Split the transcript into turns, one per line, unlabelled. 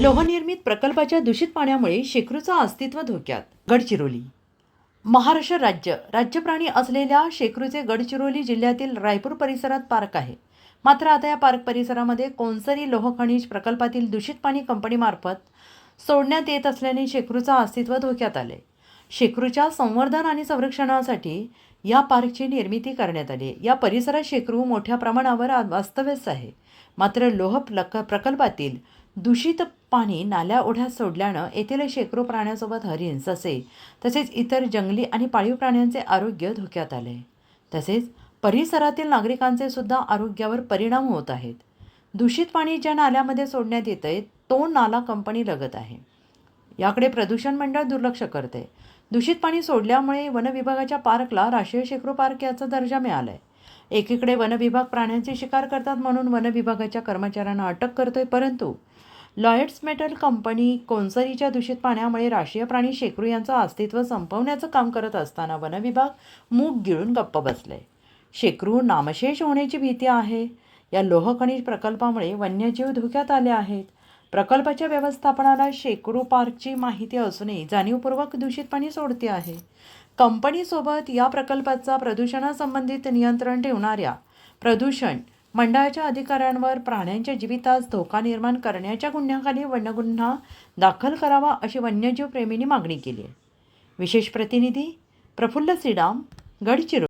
लोहनिर्मित प्रकल्पाच्या दूषित पाण्यामुळे शेकरूचं अस्तित्व धोक्यात. गडचिरोली. महाराष्ट्र राज्य. राज्यप्राणी असलेल्या शेकरूचे गडचिरोली जिल्ह्यातील रायपूर परिसरात पार्क आहे. मात्र आता या पार्क परिसरामध्ये कोनसरी लोह खनिज प्रकल्पातील दूषित पाणी कंपनीमार्फत सोडण्यात येत असल्याने शेकरूचं अस्तित्व धोक्यात आले शेकरूच्या संवर्धन आणि संरक्षणासाठी या पार्कची निर्मिती करण्यात आली या परिसरात शेकरू मोठ्या प्रमाणावर आ- वास्तव्यस्त आहे. मात्र लोह प्लक प्रकल्पातील दूषित पाणी नाल्या ओढ्यात सोडल्यानं येथील शेकडो प्राण्यासोबत हरिण ससे तसेच इतर जंगली आणि पाळीव प्राण्यांचे आरोग्य धोक्यात आले. तसेच परिसरातील नागरिकांचे सुद्धा आरोग्यावर परिणाम होत आहेत. दूषित पाणी ज्या नाल्यामध्ये सोडण्यात येत आहे तो नाला कंपनी लगत आहे. याकडे प्रदूषण मंडळ दुर्लक्ष करते दूषित पाणी सोडल्यामुळे वन विभागाच्या पार्कला राष्ट्रीय शेकडो पार्क याचा दर्जा मिळाला आहे एकीकडे वनविभाग प्राण्यांची शिकार करतात म्हणून वनविभागाच्या कर्मचाऱ्यांना अटक करतोय परंतु लॉयड्स मेटल कंपनी कोनसरीच्या दूषित पाण्यामुळे राष्ट्रीय प्राणी शेकरू यांचं अस्तित्व संपवण्याचं काम करत असताना वनविभाग मूग गिळून गप्प बसले. शेकरू नामशेष होण्याची भीती आहे. या लोहखनिज प्रकल्पामुळे वन्यजीव धोक्यात आले आहेत. प्रकल्पाच्या व्यवस्थापनाला शेकडो पार्कची माहिती असूनही जाणीवपूर्वक दूषित पाणी सोडते आहे. कंपनीसोबत या प्रकल्पाचा प्रदूषणासंबंधित नियंत्रण ठेवणाऱ्या प्रदूषण मंडळाच्या अधिकाऱ्यांवर प्राण्यांच्या जीवितास धोका निर्माण करण्याच्या गुन्ह्याखाली वन्यगुन्हा दाखल करावा अशी वन्यजीव प्रेमींनी मागणी केली आहे. विशेष प्रतिनिधी प्रफुल्ल सिडाम गडचिरो